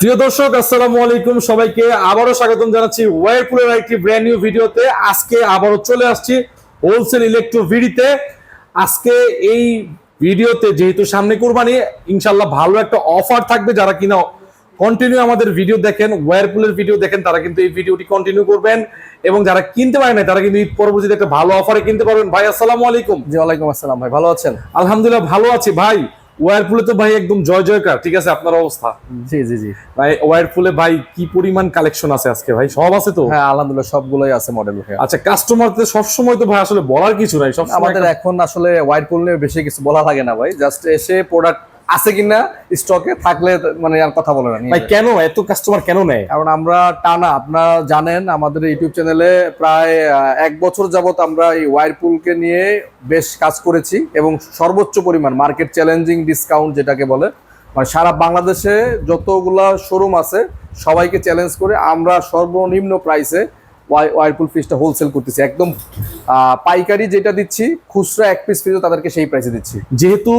প্রিয় দর্শক আসসালামু আলাইকুম সবাইকে। আবারও স্বাগতম জানাচ্ছি ওয়ারপুলের একটি ব্র্যান্ড নিউ ভিডিওতে। আজকে আবারও চলে আসছি হোলসেল ইলেকট্রো ভিডিতে আজকে এই ভিডিওতে যেহেতু সামনে কোরবানি ইনশাল্লাহ ভালো একটা অফার থাকবে। যারা কিনা কন্টিনিউ আমাদের ভিডিও দেখেন ওয়ারপুলের ভিডিও দেখেন তারা কিন্তু এই ভিডিওটি কন্টিনিউ করবেন। এবং যারা কিনতে পারে না তারা কিন্তু ঈদ পরবর্তীতে একটা ভালো অফারে কিনতে পারবেন। ভাই আসসালামু আলাইকুম। জি ওয়ালাইকুম আসসালাম ভাই ভালো আছেন? আলহামদুলিল্লাহ ভালো আছি। ভাই ওয়ারপুলে তো ভাই একদম জয় জয়কার ঠিক আছে? আপনার অবস্থা। জি জি জি। ভাই ওয়ারপুলে ভাই কি পরিমাণ কালেকশন আছে আজকে ভাই? সব আছে তো? হ্যাঁ আলহামদুলিল্লাহ সবগুলোই আছে মডেল ভাই আচ্ছা কাস্টমারদের সবসময় তো ভাই আসলে বলার কিছু নাই সব আমাদের এখন আসলে ওয়ারফুল নিয়ে বেশি কিছু বলা লাগে না ভাই। জাস্ট এসে প্রোডাক্ট আছে কিনা স্টকে থাকলে মানে আর কথা বলে না ভাই কেন? এত কাস্টমার কেন নেয়? কারণ আমরা টানা আপনারা জানেন আমাদের ইউটিউব চ্যানেলে প্রায় এক বছর যাবত আমরা এই ওয়ারপুলকে নিয়ে বেশ কাজ করেছি এবং সর্বোচ্চ পরিমাণ মার্কেট চ্যালেঞ্জিং ডিসকাউন্ট যেটাকে বলে মানে সারা বাংলাদেশে যতগুলা শোরুম আছে সবাইকে চ্যালেঞ্জ করে আমরা সর্বনিম্ন প্রাইসে ওয়ারপুল ফ্রিজটা হোলসেল করতেছি। একদম পাইকারি যেটা দিচ্ছি খুচরা এক পিস ফ্রিজও তাদেরকে সেই প্রাইসে দিচ্ছি। যেহেতু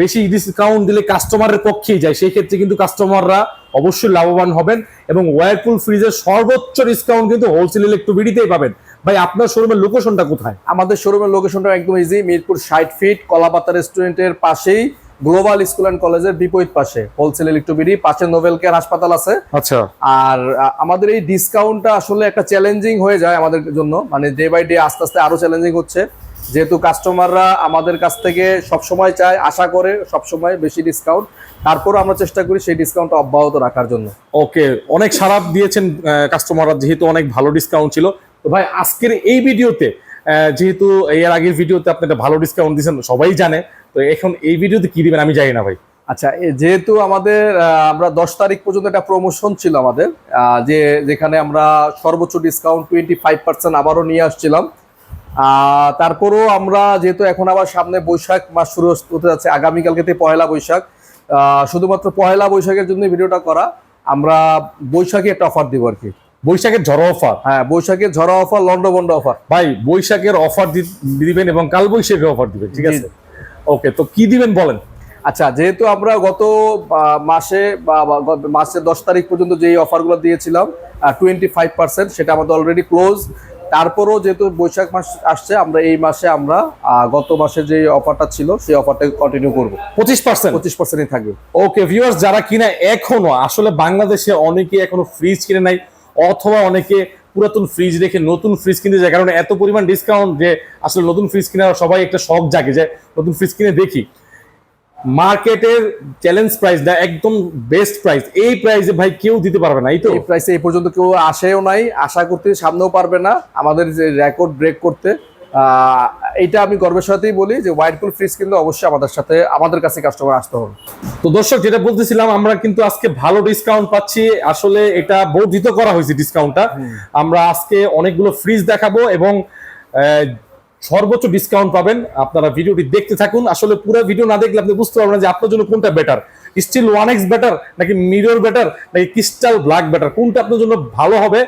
বেশি ডিসকাউন্ট দিলে কাস্টমারের পক্ষেই যায় সেই ক্ষেত্রে কিন্তু কাস্টমাররা অবশ্যই লাভবান হবেন এবং ওয়ারপুল ফ্রিজের সর্বোচ্চ ডিসকাউন্ট কিন্তু হোলসেল ইলেকট্রোবিডিতেই পাবেন। ভাই আপনার শোরুমের লোকেশনটা কোথায়? আমাদের শোরুমের লোকেশনটা একদম ইজি মিরপুর ষাট ফিট কলাপাতা রেস্টুরেন্টের পাশেই। গ্লোবাল স্কুল এন্ড কলেজের বিপরীত পাশে হোলসেল ইলেকট্রোবিডি পাশে নোবেল কেয়ার হাসপাতাল আছে। আচ্ছা। আর আমাদের এই ডিসকাউন্টটা আসলে একটা চ্যালেঞ্জিং হয়ে যায় আমাদের জন্য। মানে ডে বাই ডে আস্তে আস্তে আরও চ্যালেঞ্জিং হচ্ছে। যেহেতু কাস্টমাররা আমাদের কাছ থেকে সবসময় চায় আশা করে সবসময় বেশি ডিসকাউন্ট। তারপরও আমরা চেষ্টা করি সেই ডিসকাউন্টটা অব্যাহত রাখার জন্য। ওকে অনেক সারাপ দিয়েছেন কাস্টমাররা যেহেতু অনেক ভালো ডিসকাউন্ট ছিল। তো ভাই আজকের এই ভিডিওতে যেহেতু এর আগের ভিডিওতে আপনি একটা ভালো ডিসকাউন্ট দিয়েছেন সবাই জানে। তো এখন এই ভিডিওতে কি দিবেন আমি জানি না ভাই। আচ্ছা যেহেতু আমাদের আমরা দশ তারিখ পর্যন্ত একটা প্রমোশন ছিল আমাদের যে যেখানে আমরা সর্বোচ্চ ডিসকাউন্ট টোয়েন্টি ফাইভ পার্সেন্ট আবারও নিয়ে আসছিলাম। তারপরেও আমরা যেহেতু এখন আবার সামনে বৈশাখ মাস শুরু হতে যাচ্ছে আগামীকালকে পয়লা বৈশাখ শুধুমাত্র পয়লা বৈশাখের জন্য ভিডিওটা করা আমরা বৈশাখে একটা অফার দিব আর কি। বৈশাখের ঝড় অফার হ্যাঁ বৈশাখের ঝরা অফার লন্ডবন্ড অফার ভাই বৈশাখের অফার দিবেন এবং কাল বৈশাখের অফার দিবেন ঠিক আছে? ওকে তো কি দিবেন বলেন? আচ্ছা যেহেতু আমরা গত মাসে বা মাসের দশ তারিখ পর্যন্ত যেই অফারগুলো দিয়েছিলাম টোয়েন্টি ফাইভ পার্সেন্ট সেটা আমাদের অলরেডি ক্লোজ তারপরও যেহেতু বৈশাখ মাস আসছে আমরা এই মাসে আমরা গত মাসে যে অফারটা ছিল সেই অফারটা কন্টিনিউ করব। পঁচিশ পার্সেন্ট পঁচিশ পার্সেন্টই থাকবে। ওকে ভিউয়ার্স যারা কিনা এখনও আসলে বাংলাদেশে অনেকে এখনও ফ্রিজ কিনে নাই অথবা অনেকে পুরাতন ফ্রিজ রেখে নতুন ফ্রিজ কিনতে যায়। কারণ এত পরিমাণ ডিসকাউন্ট যে আসলে নতুন ফ্রিজ কেনার সবাই একটা শখ জাগে যে নতুন ফ্রিজ কিনে দেখি। মার্কেটের চ্যালেঞ্জ প্রাইস দা একদম বেস্ট প্রাইস এই প্রাইসে ভাই কেউ দিতে পারবে না, এই তো? এই প্রাইসে এই পর্যন্ত কেউ আসেও নাই, আশা করতে সামনেও পারবে না। আমাদের যে রেকর্ড ব্রেক করতে এইটা আমি গর্বের সাথেই বলি যে হোয়াইটপুল ফ্রিজ কিন্তু অবশ্যই আমাদের সাথে আমাদের কাছে কাস্টমার আসতে হবে। তো দর্শক যেটা বলতেছিলাম আমরা কিন্তু আজকে ভালো ডিসকাউন্ট পাচ্ছি। আসলে এটা বর্ধিত করা হয়েছে ডিসকাউন্টটা আমরা আজকে অনেকগুলো ফ্রিজ দেখাবো এবং সর্বোচ্চ ডিসকাউন্ট পাবেন। আপনারা ভিডিওটি দেখতে থাকুন। আসলে পুরো ভিডিও না দেখলে আপনি বুঝতে পারবেন যে আপনার জন্য কোনটা better steel one X better নাকি মিরর বেটার নাকি ক্রিস্টাল ব্ল্যাক বেটার কোনটা আপনার জন্য ভালো হবে?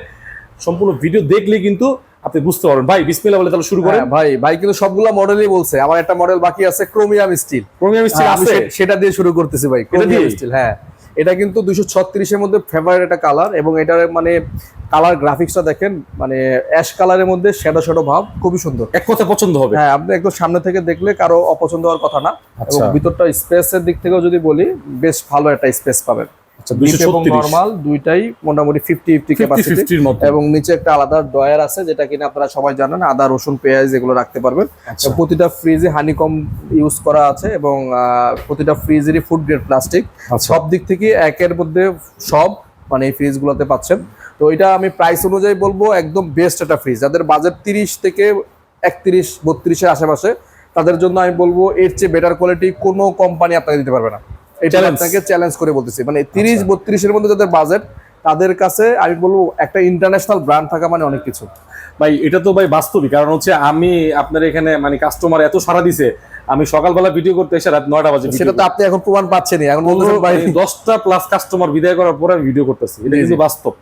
সম্পূর্ণ ভিডিও দেখলে কিন্তু আপনি বুঝতে পারবেন। ভাই বিসমিল্লাহ বলে তাহলে শুরু করেন। হ্যাঁ, ভাই ভাই কিন্তু সবগুলা মডেলই বলছে। আমার একটা মডেল বাকি আছে ক্রোমিয়াম স্টিল প্রিমিয়াম স্টিল আছে? সেটা দিয়ে শুরু করতেছি ভাই ক্রোমিয়াম? স্টিল হ্যাঁ। এটা কিন্তু দুইশো ছত্রিশের মধ্যে ফেভারিট একটা কালার এবং এটার মানে কালার গ্রাফিক্সটা দেখেন মানে অ্যাশ কালারের মধ্যে শ্যাডো শ্যাডো ভাব খুবই সুন্দর। এক কথা পছন্দ হবে। হ্যাঁ আপনি একদম সামনে থেকে দেখলে কারও অপছন্দ হওয়ার কথা না। এবং আচ্ছা। ভিতরটা স্পেসের দিক থেকেও যদি বলি বেশ ভালো একটা স্পেস পাবেন। আচ্ছা Deep এবং 236 নরমাল দুইটাই মোটামুটি ফিফটি ফিফটি ক্যাপাসিটি 50 এর মধ্যে এবং নিচে একটা আলাদা ড্রয়ার আছে যেটা কিনা আপনারা সবাই জানেন আদা রসুন পেঁয়াজ এগুলো রাখতে পারবেন। প্রতিটা ফ্রিজে হানিকম ইউজ করা আছে এবং প্রতিটা ফ্রিজেরই ফুড গ্রেড প্লাস্টিক আচ্ছা। সব দিক থেকে একের মধ্যে সব মানে এই ফ্রিজগুলোতে পাচ্ছেন। তো এটা আমি প্রাইস অনুযায়ী বলব একদম বেস্ট একটা ফ্রিজ যাদের বাজেট তিরিশ থেকে একত্রিশ বত্রিশের আশেপাশে তাদের জন্য আমি বলব এর চেয়ে বেটার কোয়ালিটি কোনো কোম্পানি আপনাকে দিতে পারবে না। এটা আপনাকে চ্যালেঞ্জ করে বলতেছি। মানে তিরিশ বত্রিশের মধ্যে যাদের বাজেট তাদের কাছে আমি বলব একটা ইন্টারন্যাশনাল ব্র্যান্ড থাকা মানে অনেক কিছু। ভাই এটা তো ভাই বাস্তবিক কারণ হচ্ছে আমি আপনার এখানে মানে কাস্টমার এত সারা দিছে আমি সকালবেলা ভিডিও করতে এসে রাত নয়টা বাজে সেটা তো আপনি এখন প্রমাণ পাচ্ছেনই। এখন ভাই দশটা প্লাস কাস্টমার বিদায় করার পরে আমি ভিডিও করতেছি। এটা কিন্তু বাস্তব।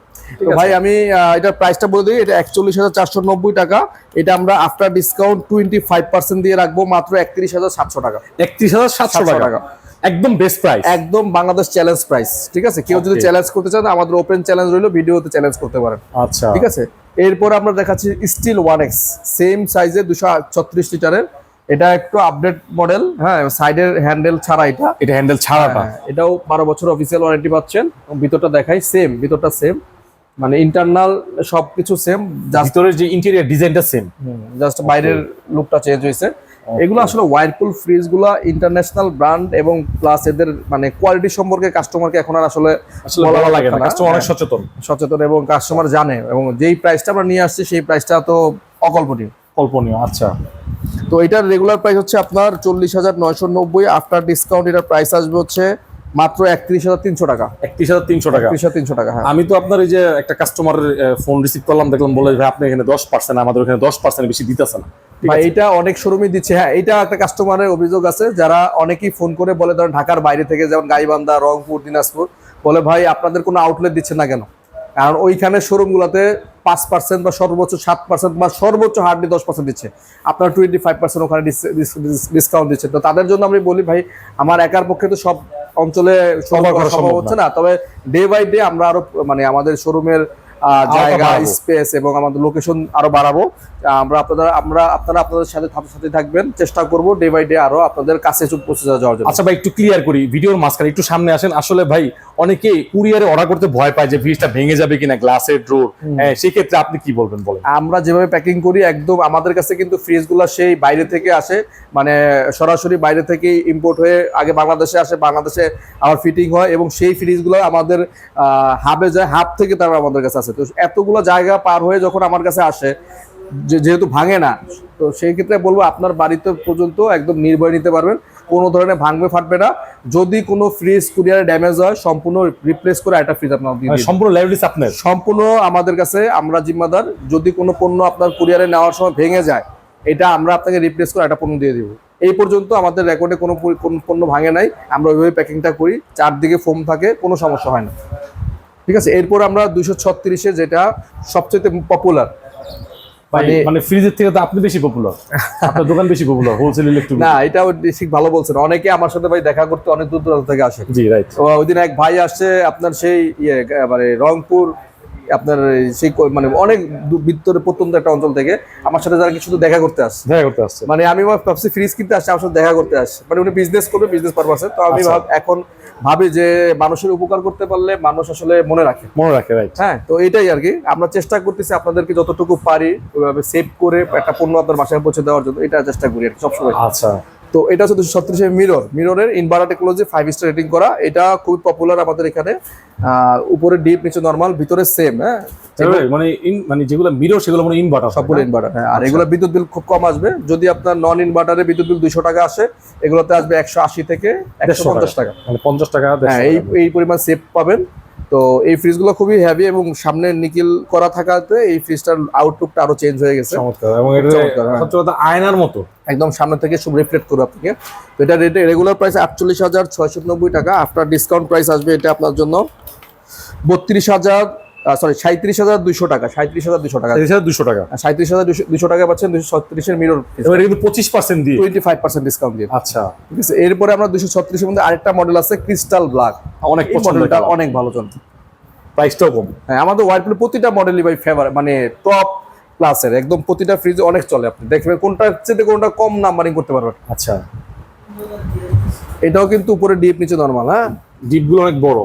তো ভাই আমি এটার প্রাইসটা বলে দিই। এটা একচল্লিশ হাজার চারশো নব্বই টাকা। এটা আমরা after discount twenty five percent দিয়ে রাখব মাত্র একত্রিশ হাজার সাতশো টাকা। একত্রিশ হাজার সাতশো 700 টাকা। টাকা। একদম বেস্ট প্রাইস একদম বাংলাদেশ চ্যালেঞ্জ প্রাইস ঠিক আছে? কেউ যদি চ্যালেঞ্জ করতে চান আমাদের ওপেন চ্যালেঞ্জ রইল ভিডিওতে চ্যালেঞ্জ করতে পারেন। আচ্ছা। ঠিক আছে? এরপর আমরা দেখাচ্ছি স্টিল ওয়ান এক্স সেম সাইজের দুশো ছত্রিশ লিটারের। এটা একটু আপডেট মডেল হ্যাঁ সাইডের হ্যান্ডেল ছাড়া এটা। এটা হ্যান্ডেল ছাড়াটা হ্যাঁ, এটাও বারো বছর অফিসিয়াল ওয়ারেন্টি পাচ্ছেন। ভিতরটা দেখাই সেম ভিতরটা সেম মানে ইন্টারনাল সবকিছু সেম জাস্ট ভিতরের যে ইন্টেরিয়র ডিজাইনটা সেম জাস্ট বাইরের লুকটা চেঞ্জ হয়েছে। এগুলো আসলে ওয়ারপুল ফ্রিজগুলা ইন্টারন্যাশনাল ব্র্যান্ড এবং প্লাস এদের মানে কোয়ালিটি সম্পর্কে কাস্টমারকে এখন আর আসলে বলা ভালো লাগে না। কাস্টমার অনেক হ্যাঁ। সচেতন। সচেতন এবং কাস্টমার জানে এবং যেই প্রাইসটা আমরা নিয়ে আসছি সেই প্রাইসটা তো অকল্পনীয়। কল্পনীয় আচ্ছা। তো এটার রেগুলার প্রাইস হচ্ছে আপনার চল্লিশ হাজার নয়শো নব্বই। আফটার ডিসকাউন্ট এটার প্রাইস আসবে হচ্ছে মাত্র একত্রিশ হাজার তিনশো টাকা। একত্রিশ হাজার তিনশো টাকা। একত্রিশ হাজার তিনশো টাকা হ্যাঁ। আমি তো আপনার এই যে একটা কাস্টমারের ফোন রিসিভ করলাম দেখলাম বলে ভাই আপনি এখানে দশ পার্সেন্ট আমাদের দশ পার্সেন্ট বেশি দিতেছে না। এটা অনেক শোরুমই দিচ্ছে। হ্যাঁ এটা একটা কাস্টমারের অভিযোগ আছে। যারা অনেকেই ফোন করে বলে ধরেন ঢাকার বাইরে থেকে যেমন গাইবান্ধা রংপুর দিনাজপুর বলে ভাই আপনাদের কোনো আউটলেট দিচ্ছে না কেন? কারণ ওইখানে শোরুমগুলোতে পাঁচ পার্সেন্ট বা সর্বোচ্চ সাত পার্সেন্ট বা সর্বোচ্চ হার্ডলি দশ পার্সেন্ট দিচ্ছে। আপনার টোয়েন্টি ফাইভ পার্সেন্ট ওখানে ডিসকাউন্ট দিচ্ছে। তো তাদের জন্য আমি বলি ভাই আমার একার পক্ষে তো সব অঞ্চলে সম্ভব হচ্ছে না। তবে ডে বাই ডে আমরা আরও মানে আমাদের শোরুমের জায়গা স্পেস এবং আমাদের লোকেশন আরও বাড়াবো। আমরা আপনাদের আমরা আপনারা আপনাদের সাথে সাথে সাথে থাকবেন। চেষ্টা করব ডে বাই ডে আরও আপনাদের কাছে চুপ পৌঁছে যাওয়ার জন্য। আচ্ছা ভাই একটু ক্লিয়ার করি ভিডিওর মাঝখানে একটু সামনে আসেন। আসলে ভাই অনেকে কুরিয়ারে অর্ডার করতে ভয় পায় যে ফ্রিজটা ভেঙে যাবে কিনা গ্লাসের ড্রোর হ্যাঁ সেই ক্ষেত্রে আপনি কি বলবেন বলেন? আমরা যেভাবে প্যাকিং করি একদম আমাদের কাছে কিন্তু ফ্রিজগুলো সেই বাইরে থেকে আসে। মানে সরাসরি বাইরে থেকে ইম্পোর্ট হয়ে আগে বাংলাদেশে আসে বাংলাদেশে আবার ফিটিং হয় এবং সেই ফ্রিজগুলো আমাদের হাবে যায় হাব থেকে তারা আমাদের কাছে আসে। তো এতগুলো জায়গা পার হয়ে যখন আমার কাছে আসে যেহেতু ভাঙে না তো সেই ক্ষেত্রে বলব আপনার বাড়িতে পর্যন্ত একদম নির্ভয় নিতে পারবেন। কোনো ধরনের ভাঙবে ফাটবে না। যদি কোনো ফ্রিজ কুরিয়ারে ড্যামেজ হয় সম্পূর্ণ রিপ্লেস করে একটা ফ্রিজ আপনার দিয়ে মানে সম্পূর্ণ লাইবিলিটি আপনার? সম্পূর্ণ আমাদের কাছে আমরা জিম্মাদার। যদি কোনো পণ্য আপনার কুরিয়ারে নেওয়ার সময় ভেঙে যায় এটা আমরা আপনাকে রিপ্লেস করে একটা পণ্য দিয়ে দেবো। এই পর্যন্ত আমাদের রেকর্ডে কোনো পণ্য ভাঙে নাই। আমরা ওইভাবে প্যাকিংটা করি চারদিকে ফোম থাকে কোনো সমস্যা হয় না। ঠিক আছে? এরপর আমরা দুইশো ছত্রিশে যেটা সবচেয়ে পপুলার মানে- মানে ফ্রিজের থেকে তো আপনি বেশি পপুলার আপনার দোকান বেশি পপুলার হোলসেল ইলেকট্রিক না এটাও ঠিক ভালো বলছেন। অনেকে আমার সাথে ভাই দেখা করতে অনেক দূর দূরান্ত থেকে আসে। জি রাইট ওই দিন এক ভাই আসছে আপনার সেই ইয়ে মানে রংপুর আপনার সেই মানে অনেক ভিতরে প্রত্যন্ত একটা অঞ্চল থেকে আমার সাথে যারা কি শুধু দেখা করতে আসছে। দেখা করতে আসছে। মানে আমি ভাবছি ফ্রিজ কিনতে আসছে আমার সাথে দেখা করতে আসছে। মানে উনি বিজনেস করবে বিজনেস পারপাসে তো আমি আচ্ছা। ভাব এখন ভাবি যে মানুষের উপকার করতে পারলে মানুষ আসলে মনে রাখে। মনে রাখে রাইট হ্যাঁ তো এটাই আর কি। আমরা চেষ্টা করতেছি আপনাদেরকে যতটুকু পারি ওইভাবে সেভ করে একটা পণ্য আপনার বাসায় পৌঁছে দেওয়ার জন্য। এটা চেষ্টা করি আর কি সবসময়। আচ্ছা। তো এটা হচ্ছে দুশো ছত্রিশের mirror. মিররের inverter technology five star rating করা। এটা খুবই পপুলার আমাদের এখানে। উপরে ডিপ নিচে নর্মাল ভিতরে সেম হ্যাঁ? মানে মানে যেগুলো মিরর সেগুলো মানে ইনভার্টার সবগুলো ইনভার্টার হ্যাঁ। আর এগুলো বিদ্যুৎ বিল খুব কম আসবে। যদি আপনার নন ইনভার্টারে বিদ্যুৎ বিল দুইশো টাকা আসে এগুলোতে আসবে একশো আশি থেকে একশো পঞ্চাশ টাকা। মানে পঞ্চাশ টাকা হ্যাঁ এই এই পরিমাণ সেভ পাবেন। তো এই ফ্রিজগুলো খুবই হেভি এবং সামনে নিকিল করা থাকাতে এই ফ্রিজটার আউটলুকটা আরও চেঞ্জ হয়ে গেছে। চমৎকার এবং এটা চমৎকার, হ্যাঁ। আয়নার মতো। একদম সামনে থেকে সব রিফ্লেক্ট করবে আপনাকে। তো এটা রেটে রেগুলার প্রাইস আটচল্লিশ হাজার ছয়শো নব্বই টাকা। আফটার ডিসকাউন্ট প্রাইস আসবে এটা আপনার জন্য বত্রিশ হাজার সরি সাঁত্রিশ হাজার দুইশো টাকা সাঁত্রিশ হাজার দুশো টাকা। দুশো টাকা। সাঁত্রিশ হাজার দুশো টাকা পাচ্ছেন দুশো ছত্রিশের মিরর এবার কিন্তু পঁচিশ পার্সেন্ট দিয়ে। টোয়েন্টি ফাইভ পার্সেন্ট ডিসকাউন্ট দিয়ে। আচ্ছা। ঠিক আছে এরপরে আমরা দুশো ছত্রিশের মধ্যে আরেকটা মডেল আছে ক্রিস্টাল ব্ল্যাক অনেক মডেলটা অনেক ভালো চলছে। প্রাইসটাও কম। হ্যাঁ আমাদের ওয়াইরপুল প্রতিটা মডেলই ভাই ফেভার মানে টপ ক্লাসের একদম প্রতিটা ফ্রিজে অনেক চলে আপনি। দেখবেন কোনটা চেয়ে কোনটা কম নাম্বারিং করতে পারবেন। আচ্ছা। এটাও কিন্তু উপরে ডিপ নিচে নর্মাল হ্যাঁ? ডিপগুলো অনেক বড়।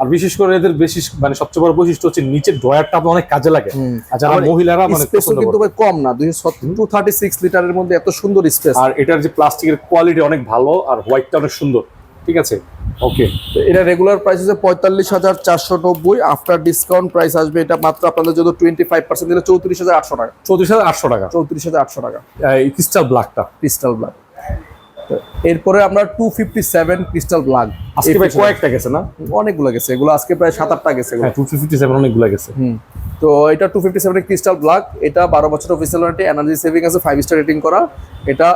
আর বিশেষ করে এদের বেশি মানে সবচেয়ে বড় বৈশিষ্ট্য হচ্ছে নিচের ড্রয়ারটা অনেক কাজে লাগে। আর যারা মহিলারা মানে কিন্তু ভাই কম না দুইশো টু থার্টি সিক্স লিটারের মধ্যে এত সুন্দর স্পেস। আর এটার যে প্লাস্টিকের কোয়ালিটি অনেক ভালো আর হোয়াইটটা অনেক সুন্দর ঠিক আছে? ওকে এটা রেগুলার প্রাইস হচ্ছে পঁয়তাল্লিশ হাজার চারশো নব্বই আফটার ডিসকাউন্ট প্রাইস আসবে এটা মাত্র আপনাদের জন্য টোয়েন্টি ফাইভ পার্সেন্ট দিলে চৌত্রিশ হাজার আটশো টাকা। চৌত্রিশ হাজার আটশো টাকা। চৌত্রিশ হাজার আটশো টাকা। ক্রিস্টাল ব্ল্যাকটা ক্রিস্টাল ব্ল্যাক এরপরে আমরা two fifty seven crystal black আজকে ভাই কয়েকটা গেছে না? অনেকগুলো গেছে। এগুলো আজকে প্রায় সাত আটটা গেছে টু ফিফটি সেভেন অনেকগুলো গেছে। হুম। তো এটা two fifty seven crystal black এটা বারো বছর অফিসিয়াল ওয়ারেন্টি এনার্জি সেভিং আছে ফাইভ স্টার রেটিং করা। এটা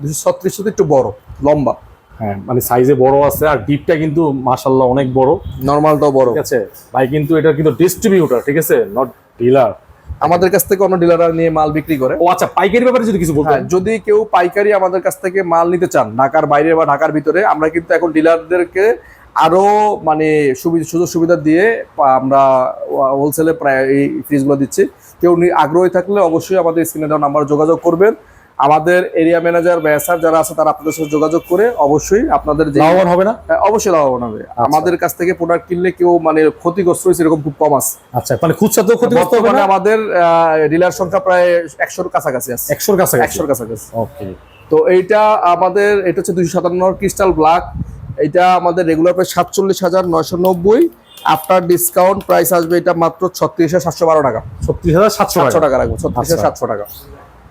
দুশো ছত্রিশ একটু বড় লম্বা। হ্যাঁ মানে সাইজে বড় আছে আর ডিপটা কিন্তু মাশাল্লাহ অনেক বড়। নর্মালটাও বড়। ঠিক আছে? ভাই কিন্তু এটা কিন্তু ডিস্ট্রিবিউটার ঠিক আছে? নট ডিলার আমাদের কাছ থেকে অন্য ডিলাররা নিয়ে মাল বিক্রি করে। ও আচ্ছা পাইকারি ব্যাপারে যদি কিছু বলতেন। হ্যাঁ যদি কেউ পাইকারি আমাদের কাছ থেকে মাল নিতে চান ঢাকার বাইরে বা ঢাকার ভিতরে আমরা কিন্তু এখন ডিলারদেরকে আরও মানে সুযোগ সুবিধা দিয়ে আমরা হোলসেলে প্রায় এই ফ্রিজগুলো দিচ্ছি। কেউ আগ্রহী থাকলে অবশ্যই আমাদের স্ক্রিনে দেওয়া নাম্বার যোগাযোগ করবেন। আমাদের এরিয়া ম্যানেজার বা এসআর যারা আছে তারা আপনাদের সাথে যোগাযোগ করে অবশ্যই আপনাদের যে লাভবান হবে না? হ্যাঁ, অবশ্যই লাভবান হবে। আমাদের কাছ থেকে প্রোডাক্ট কিনলে কেউ মানে ক্ষতিগ্রস্ত হয়েছে এরকম খুব কম আছে। আচ্ছা মানে খুচরা তো ক্ষতিগ্রস্ত হবে না? আমাদের ডিলার সংখ্যা প্রায় একশোর কাছাকাছি আছে। একশোর কাছে একশোর কাছাকাছি। ওকে। তো এইটা আমাদের এটা হচ্ছে দুইশো সাতান্ন ক্রিস্টাল ব্ল্যাক এটা আমাদের রেগুলার প্রাইস সাতচল্লিশ হাজার নয়শো নব্বই। আফটার ডিসকাউন্ট প্রাইস আসবে এটা মাত্র ছত্রিশ হাজার সাতশো বারো টাকা। ছত্রিশ হাজার সাতশো টাকা। রাখব ছত্রিশ হাজার আচ্ছা। সাতশো টাকা।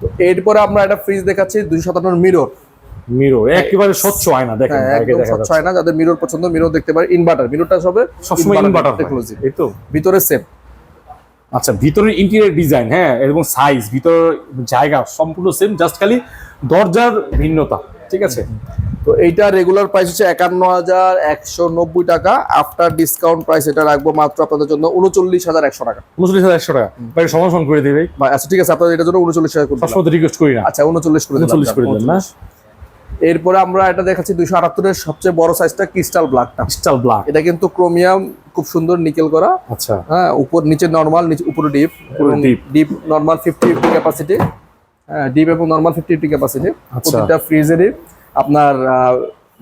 তো এরপরে আমরা একটা ফ্রিজ দেখাচ্ছি দুইশো সাতান্ন মিরর মিরো একেবারে স্বচ্ছ আয়না দেখেন হ্যাঁ একদম স্বচ্ছ আয়না যাদের মিরর পছন্দ মিরর দেখতে পারে। ইনভার্টার মিররটা সবে সবসময় ইনভার্টার টেকনোলজি এই তো। ভিতরে সেম আচ্ছা ভিতরের ইন্টেরিয়র ডিজাইন হ্যাঁ এবং সাইজ ভিতর জায়গা সম্পূর্ণ সেম জাস্ট খালি দরজার ভিন্নতা। ঠিক আছে? তো এইটা রেগুলার প্রাইস হচ্ছে একান্ন হাজার একশো নব্বই টাকা। আফটার ডিসকাউন্ট প্রাইস এটা রাখব মাত্র আপনাদের জন্য উনচল্লিশ হাজার একশো টাকা। উনচল্লিশ হাজার একশো টাকা। বাইরে সমাধান করে দেবে আচ্ছা ঠিক আছে আপনাদের এটার জন্য উনচল্লিশ করে রিকোয়েস্ট করি না। আচ্ছা উনচল্লিশ করে উনচল্লিশ করে দিলেন না এরপরে আমরা এটা দেখাচ্ছি দুইশো আটাত্তরের সবচেয়ে বড় সাইজটা ক্রিস্টাল ব্ল্যাকটা ক্রিস্টাল ব্ল্যাক এটা কিন্তু ক্রোমিয়াম খুব সুন্দর নিকেল করা। আচ্ছা। হ্যাঁ উপর নিচে নর্মাল নিচে উপরে deep. Deep normal fifty capacity deep এবং নর্মাল ফিফটি ফিফটি ক্যাপাসিটি। প্রতিটা ফ্রিজেরই আপনার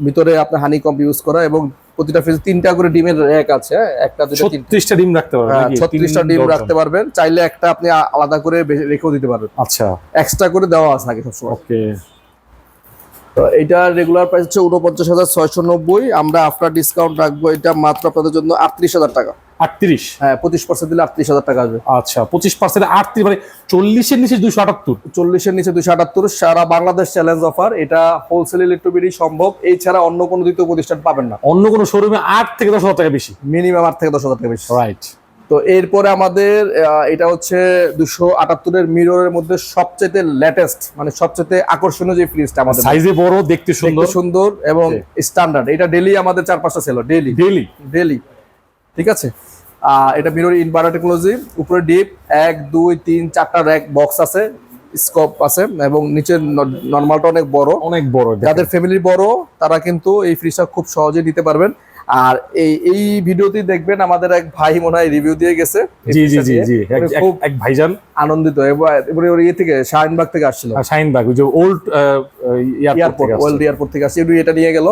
ভিতরে আপনার হানি কম্প ইউজ করা এবং প্রতিটা ফ্রিজ তিনটা করে ডিমের র্যাক আছে হ্যাঁ? একটা দুটো তিনটা। ডিম রাখতে পারবেন নাকি? ছত্রিশটা তিন ডিম রাখতে পারবেন। চাইলে একটা আপনি আলাদা করে রেখেও দিতে পারবেন। আচ্ছা। এক্সট্রা করে দেওয়া আছে নাকি সবসময়। ওকে। তো এটা রেগুলার প্রাইস হচ্ছে উনপঞ্চাশ হাজার ছয়শো নব্বই। আমরা আফটার ডিসকাউন্ট রাখব। এটা মাত্র আপনাদের জন্য আটত্রিশ হাজার টাকা। আটত্রিশ? হ্যাঁ পঁচিশ পার্সেন্ট দিলে আটত্রিশ হাজার টাকা আসবে। আচ্ছা পঁচিশ পার্সেন্ট আটত্রিশ মানে চল্লিশের নিচে দুইশো আটাত্তর? চল্লিশের নিচে দুশো আটাত্তর সারা বাংলাদেশ চ্যালেঞ্জ অফার এটা হোলসেল ইলেকট্রোবিডি সম্ভব। এই ছাড়া অন্য কোনো দ্বিতীয় প্রতিষ্ঠান পাবেন না। অন্য কোনো শোরুমে আট থেকে দশ হাজার টাকা বেশি? মিনিমাম আট থেকে দশ হাজার টাকা বেশি। রাইট তো এরপরে আমাদের এটা হচ্ছে দুশো আটাত্তরের মিররের মধ্যে সবচেয়ে লেটেস্ট মানে সবচেয়ে আকর্ষণীয় যে ফ্রিজটা আমাদের সাইজে বড় দেখতে সুন্দর। সুন্দর এবং স্ট্যান্ডার্ড এটা ডেলি আমাদের চার পাঁচটা ছিল ডেলি ডেলি ডেলি ঠিক আছে? এটা মিরর ইনভার্টার টেকনোলজি উপরে ডিপ এক দুই তিন চারটা র্যাক বক্স আছে স্কোপ আছে এবং নিচের নর্মালটা অনেক বড়। অনেক বড় যাদের ফ্যামিলি বড় তারা কিন্তু এই ফ্রিজটা খুব সহজে নিতে পারবেন। আর এই এই ভিডিওতে দেখবেন আমাদের এক ভাই মনে হয় রিভিউ দিয়ে গেছে জি জি জি জি খুব এক ভাইজান। আনন্দিত। এবারে ওর ইয়ে থেকে শাহিনবাগ থেকে আসছিল। শাইন ব্যাগ ওই যে ওল্ড এয়ারপোর্ট ওয়ার্ল্ড এয়ারপোর্ট থেকে আসছে। এটা নিয়ে গেল।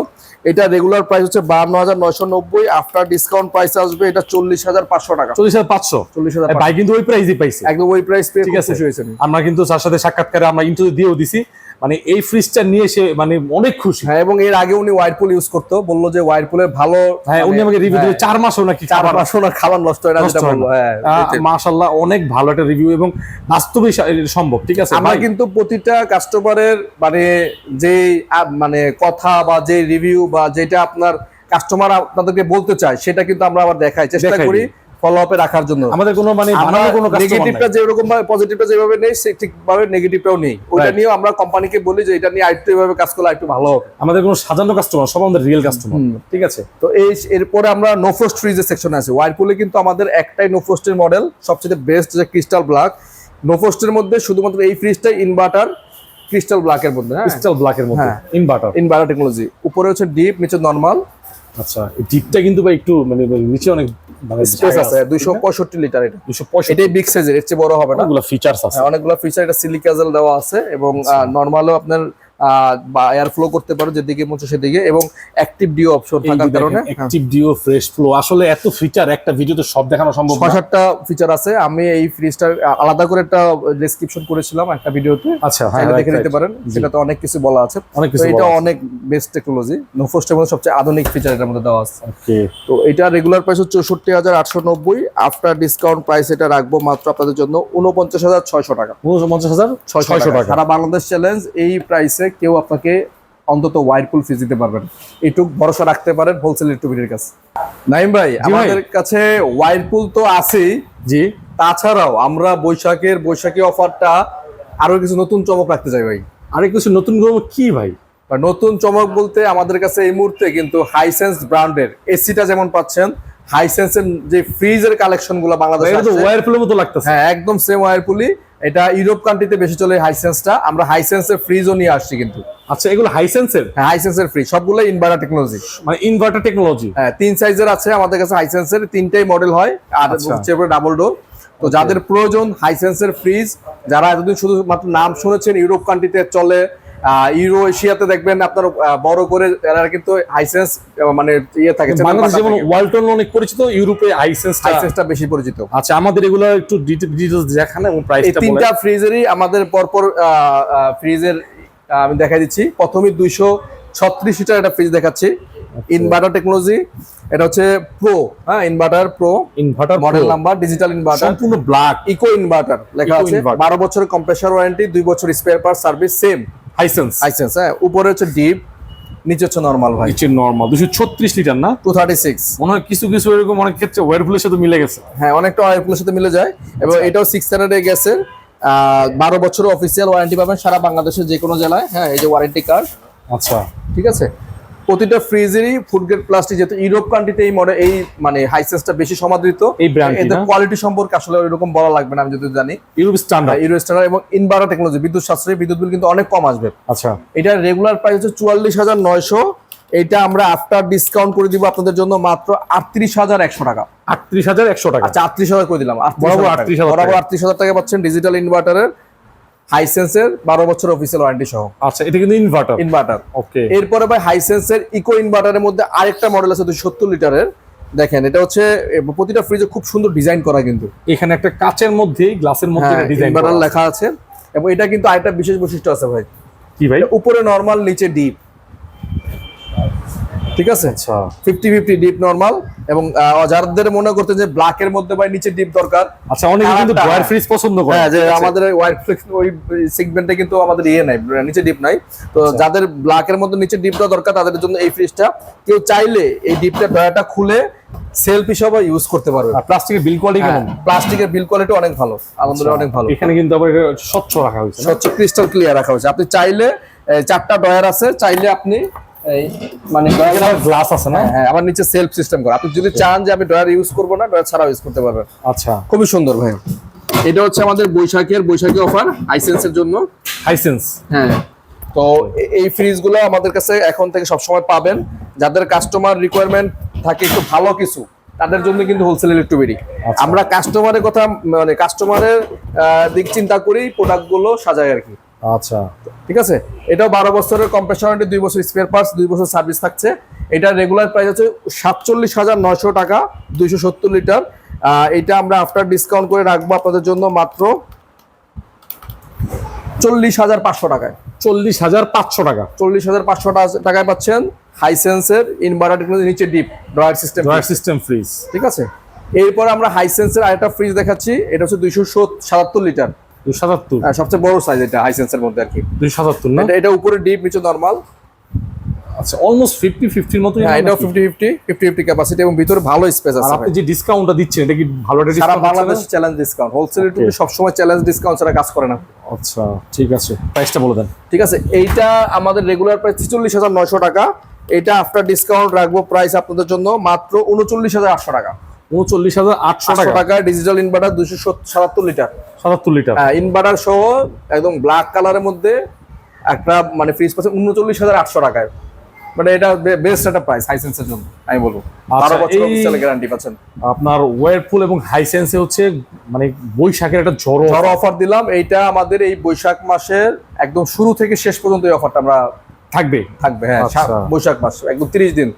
এটা রেগুলার প্রাইস হচ্ছে বান্ন হাজার নয়শো নব্বই। আফটার ডিসকাউন্ট প্রাইস আসবে এটা চল্লিশ হাজার পাঁচশো টাকা। চল্লিশ হাজার পাঁচশো? চল্লিশ হাজার ভাই কিন্তু ওই প্রাইসই পাইছে। একদম ওই প্রাইস পেয়ে ঠিক আছে। আমরা কিন্তু তার সাথে সাক্ষাৎকারে আমরা ইন্টারভিউ দিয়েও দিছি। মানে এই ফ্রিজটা নিয়ে সে মানে অনেক খুশি। হ্যাঁ এবং এর আগে উনি ওয়াইরপুল ইউজ করতো বলল যে ওয়াইরপুলের ভালো হ্যাঁ উনি আমাকে রিভিউ হ্যাঁ, চার মাসও নাকি চার মাসও না খাবার নষ্ট হয় না যেটা বলল হ্যাঁ অনেক ভালো একটা রিভিউ এবং বাস্তবে সম্ভব ঠিক আছে আমরা কিন্তু প্রতিটা কাস্টমারের মানে যে মানে কথা বা যে রিভিউ বা যেটা আপনার কাস্টমার আপনাদেরকে বলতে চায় সেটা কিন্তু আমরা আবার দেখাই চেষ্টা করি। ফলো আপে রাখার জন্য। আমাদের কোনো মানে কোনো নেগেটিভটা যেরকম ভাবে পজিটিভটা যেভাবে নেই সে ঠিকভাবে নেগেটিভটাও নেই। Right. নিয়েও আমরা কোম্পানিকে বলি যে এটা নিয়ে আরেকটু এভাবে কাজ করলে একটু ভালো হবে। আমাদের কোনো সাজানো কাস্টমার সব আমাদের রিয়েল কাস্টমার ঠিক আছে? তো এই এরপরে আমরা নোফ্রোস্ট ফ্রিজের সেকশনে আছে। ওয়াইরপুলে কিন্তু আমাদের একটাই নোফ্রোস্টের মডেল সবচেয়ে বেস্ট যে ক্রিস্টাল ব্ল্যাক নোফ্রোস্টের মধ্যে শুধুমাত্র এই ফ্রিজটাই ইনভার্টার ক্রিস্টাল ব্ল্যাকের মধ্যে হ্যাঁ? ক্রিস্টাল ব্ল্যাকের মধ্যে। ইনভার্টার ইনভার্টার টেকনোলজি উপরে হচ্ছে ডিপ নিচে নর্মাল আচ্ছা এই ডিপটা কিন্তু ভাই একটু মানে নিচে অনেক স্পেস আছে লিটার এটা। দুশো পঁয়ষট্টি। বিগ সাইজের এর চেয়ে বড় হবে না। অনেকগুলো ফিচার্স আছে। হ্যাঁ, অনেকগুলো ফিচার এটা সিলিকাজেল দেওয়া আছে এবং আচ্ছা। নর্মালও আপনার আহ, বা এয়ার ফ্লো করতে পারো যেদিকে সেদিকে এবং অ্যাক্টিভ ডিও অপশন থাকার কারণে। অ্যাক্টিভ ডিও ফ্রেশ ফ্লো আসলে এত ফিচার একটা ভিডিওতে সব দেখানো সম্ভব ছয় সাতটা ফিচার আছে। আমি এই ফ্রিজটার আলাদা করে একটা ডেসক্রিপশন করেছিলাম একটা ভিডিওতে আচ্ছা হ্যাঁ দেখে নিতে পারেন। সেটাতে অনেক কিছু বলা আছে। অনেক কিছু এটা অনেক বেস্ট টেকনোলজি নোফোস্টের মধ্যে সবচেয়ে আধুনিক ফিচার এটার মধ্যে দেওয়া আছে। ওকে তো এটা রেগুলার প্রাইস হচ্ছে চৌষট্টি হাজার আটশো নব্বই। আফটার ডিসকাউন্ট প্রাইস এটা রাখব মাত্র আপনাদের জন্য উনপঞ্চাশ হাজার ছয়শো টাকা। উনপঞ্চাশ হাজার ছয়শো টাকা। সারা বাংলাদেশ চ্যালেঞ্জ এই প্রাইসে কেউ আপনাকে অন্তত ওয়াইরপুল ফ্রিজ দিতে পারবেন। এইটুক ভরসা রাখতে পারেন হোলসেল ইলেকট্রিবিটির কাছে। নাইম ভাই। আমাদের কাছে ওয়াইরপুল তো আছেই। জি। তাছাড়াও আমরা বৈশাখের বৈশাখী অফারটা আরও কিছু নতুন চমক রাখতে চাই ভাই। আরেক কিছু নতুন গ্রহ কি ভাই? নতুন চমক বলতে আমাদের কাছে এই মুহূর্তে কিন্তু হাইসেন্স ব্র্যান্ডের এসিটা যেমন পাচ্ছেন হাইসেন্সের যে ফ্রিজের কালেকশনগুলো বাংলাদেশে তো মতো লাগতেছে। হ্যাঁ একদম সেম ওয়ারপুলি এটা ইউরোপ কান্ট্রিতে বেশি চলে হাইসেন্সটা আমরা হাইসেন্সের ফ্রিজও নিয়ে আসছি কিন্তু। আচ্ছা এগুলো হাইসেন্সের হ্যাঁ হাইসেন্সের ফ্রিজ সবগুলো ইনভার্টার টেকনোলজি মানে ইনভার্টার টেকনোলজি হ্যাঁ তিন সাইজের আছে আমাদের কাছে হাইসেন্সের তিনটাই মডেল হয় আর আচ্ছা। হচ্ছে ডাবল ডোর তো যাদের প্রয়োজন হাইসেন্সের ফ্রিজ যারা এতদিন শুধু মাত্র নাম শুনেছেন ইউরোপ কান্ট্রিতে চলে ইউরো এশিয়াতে দেখবেন আপনার বড় করে এরা কিন্তু হাইসেন্স মানে ইয়ে থাকে বাংলাদেশ যেমন ওয়ালটন অনেক পরিচিত ইউরোপে হাইসেন্স হাইসেন্সটা বেশি পরিচিত। আচ্ছা আমাদের এগুলো একটু ডিটেলস দেখান এবং প্রাইসটা তিনটা ফ্রিজেরই আমাদের পরপর ফ্রিজের আমি দেখা দিচ্ছি। প্রথমে দুইশো ছত্রিশ লিটার একটা ফ্রিজ দেখাচ্ছি। ইনভার্টার টেকনোলজি এটা হচ্ছে প্রো হ্যাঁ inverter pro inverter model number digital inverter সম্পূর্ণ ব্ল্যাক ইকো ইনভার্টার লেখা আছে। বারো বছরের কম্প্রেসার ওয়ারেন্টি দুই বছর spare part service same Hisense Hisense হ্যাঁ। উপরে হচ্ছে ডিপ নিচে হচ্ছে নর্মাল ভাই। নিচে নর্মাল দুশো ছত্রিশ লিটার না? টু থার্টি সিক্স মনে হয় কিছু কিছু এরকম অনেক ক্ষেত্রে ওয়ারফুলের সাথে মিলে গেছে। হ্যাঁ অনেকটা ওয়ারফুলের সাথে মিলে যায়। এবং আচ্ছা। এটাও সিক্স স্ট্যান্ডার্ডে গেছে। বারো বছর অফিসিয়াল ওয়ারেন্টি পাবেন সারা বাংলাদেশের যে কোনো জেলায়। হ্যাঁ এই যে ওয়ারেন্টি কার্ড আচ্ছা। ঠিক আছে? প্রতিটা ফ্রিজেরই ফুড গ্রেড প্লাস্টিক যেহেতু ইউরোপ কান্ট্রিতে এই মডেল এই মানে হাইসেন্সটা বেশি সমাদৃত এই ব্র্যান্ড এদের কোয়ালিটি সম্পর্কে আসলে এরকম বলা লাগবে না আমি যদি জানি। ইউরোপ স্ট্যান্ডার্ড ইউরো স্ট্যান্ডার্ড এবং ইনভার্টার টেকনোলজি বিদ্যুৎ সাশ্রয়ী বিদ্যুৎ বিল কিন্তু অনেক কম আসবে। আচ্ছা। এটা রেগুলার প্রাইস হচ্ছে চুয়াল্লিশ হাজার নয়শো এটা আমরা আফটার ডিসকাউন্ট করে দিব আপনাদের জন্য মাত্র আটত্রিশ হাজার একশো টাকা। আটত্রিশ হাজার একশো টাকা। আচ্ছা আটত্রিশ হাজার করে দিলাম বরাবর 38,000 আটত্রিশ হাজার টাকা। পাচ্ছেন ডিজিটাল ইনভার্টারের হাইসেন্সের বারো বছর অফিসিয়াল ওয়ারেন্টি সহ। আচ্ছা এটা কিন্তু ইনভার্টার ইনভার্টার ওকে এরপরে ভাই হাইসেন্সের ইকো ইনভার্টারের মধ্যে আরেকটা মডেল আছে দুশো সত্তর লিটারের দেখেন এটা হচ্ছে প্রতিটা ফ্রিজে খুব সুন্দর ডিজাইন করা কিন্তু। এখানে একটা কাচের মধ্যে গ্লাসের মধ্যে ডিজাইন ইনভার্টার লেখা আছে। এবং এটা কিন্তু আরেকটা বিশেষ বৈশিষ্ট্য আছে ভাই। কি ভাই? উপরে নর্মাল নিচে ডিপ ঠিক আছে? আচ্ছা। ফিফটি ফিফটি ডিপ নর্মাল এবং যাদের মনে করতে যে ব্ল্যাকের মধ্যে ভাই নিচে ডিপ দরকার আচ্ছা অনেকে কিন্তু ড্রয়ার ফ্রিজ পছন্দ করে। হ্যাঁ যে আমাদের হোয়াইট ফ্রিজ ওই সেগমেন্টে কিন্তু আমাদের ইয়ে নাই নিচে ডিপ নাই। তো আচ্ছা। যাদের ব্ল্যাকের মধ্যে নিচে ডিপটা দরকার তাদের জন্য এই ফ্রিজটা কেউ চাইলে এই ডিপটা ডয়াটা খুলে সেলফ হিসাবে ইউজ করতে পারবে। আর প্লাস্টিকের বিল কোয়ালিটি কেমন? প্লাস্টিকের বিল কোয়ালিটি অনেক ভালো আলহামদুলিল্লাহ অনেক ভালো। এখানে কিন্তু আবার স্বচ্ছ রাখা হয়েছে স্বচ্ছ ক্রিস্টাল ক্লিয়ার রাখা হয়েছে। আপনি চাইলে চারটা ডয়ার আছে চাইলে আপনি এই, মানে গ্লাস আছে। না? হ্যাঁ আবার নিচে সেলফ সিস্টেম করা। আপনি যদি চান যে আমি ডয়ার ইউজ করব না ডয়ার ছাড়াও ইউজ করতে পারবেন। আচ্ছা। খুবই সুন্দর ভাই। এটা হচ্ছে আমাদের বৈশাখের বৈশাখী অফার হাইসেন্সের জন্য। হাইসেন্স হ্যাঁ। তো এই ফ্রিজগুলো আমাদের কাছে এখন থেকে সবসময় পাবেন। যাদের কাস্টমার রিকোয়ারমেন্ট থাকে একটু ভালো কিছু তাদের জন্য কিন্তু হোলসেল ইলেকট্রিক আচ্ছা। আমরা কাস্টমারের কথা মানে কাস্টমারের দিক চিন্তা করেই প্রোডাক্টগুলো সাজাই আর কি। আচ্ছা ঠিক আছে? এটাও বারো বছরের ওয়ারেন্টি দুই বছর স্পেয়ার পার্টস দুই বছর সার্ভিস থাকছে। এটা রেগুলার প্রাইস হচ্ছে সাতচল্লিশ হাজার নয়শো টাকা দুইশো সত্তর লিটার এটা আমরা আফটার ডিসকাউন্ট করে রাখব আপনাদের জন্য মাত্র চল্লিশ হাজার পাঁচশো টাকায়। চল্লিশ হাজার পাঁচশো টাকা। চল্লিশ হাজার পাঁচশো টাকায় পাচ্ছেন হাইসেন্সের ইনভার্টার টেকনোলজি নিচে deep drawer system drawer system fridge ঠিক আছে? এরপর আমরা হাইসেন্সের আরেকটা ফ্রিজ দেখাচ্ছি এটা হচ্ছে দুইশো সাতাত্তর লিটার দুশো সাতাত্তর। হ্যাঁ, সবচেয়ে বড় সাইজ এটা হাইসেন্সের মধ্যে আর কি। দুশো সাতাত্তর না? এটা এটা উপরে ডিপ নিচে নর্মাল আচ্ছা অলমোস্ট ফিফটি ফিফটির মতো হ্যাঁ এটাও fifty fifty fifty fifty capacity এবং ভিতরে ভালো স্পেস আর আছে আপনি যে ডিসকাউন্টটা দিচ্ছেন এটা কি ভালো একটা সারা বাংলাদেশ চ্যালেঞ্জ ডিসকাউন্ট হোলসেল ইউটিউবে সবসময় চ্যালেঞ্জ ডিসকাউন্ট ছাড়া কাজ করে না। আচ্ছা ঠিক আছে। প্রাইসটা বলে দেন। ঠিক আছে এইটা আমাদের রেগুলার প্রাইস ছেচল্লিশ হাজার নয়শো টাকা। এটা আফটার ডিসকাউন্ট রাখব প্রাইস আপনাদের জন্য মাত্র উনচল্লিশ হাজার আটশো টাকা। উনচল্লিশ হাজার আটশো টাকা। ডিজিটাল ইনভার্টার দুশো সাতাত্তর লিটার সাতাত্তর লিটার হ্যাঁ ইনভার্টার সহ একদম ব্ল্যাক কালারের মধ্যে একটা মানে ফ্রিজ পাচ্ছে উনচল্লিশ হাজার আটশো টাকায়। মানে এটা বেস্ট একটা প্রাইস হাইসেন্সের জন্য আমি বলব। বারো বছর অফিসিয়াল গ্যারান্টি পাচ্ছেন। আপনার ওয়ারফুল এবং হাইসেন্সে হচ্ছে মানে বৈশাখের একটা ঝড়ো বড় অফার দিলাম এইটা আমাদের এই বৈশাখ মাসের একদম শুরু থেকে শেষ পর্যন্ত এই অফারটা আমরা থাকবে? থাকবে হ্যাঁ আচ্ছা। বৈশাখ মাস একদম তিরিশ দিন।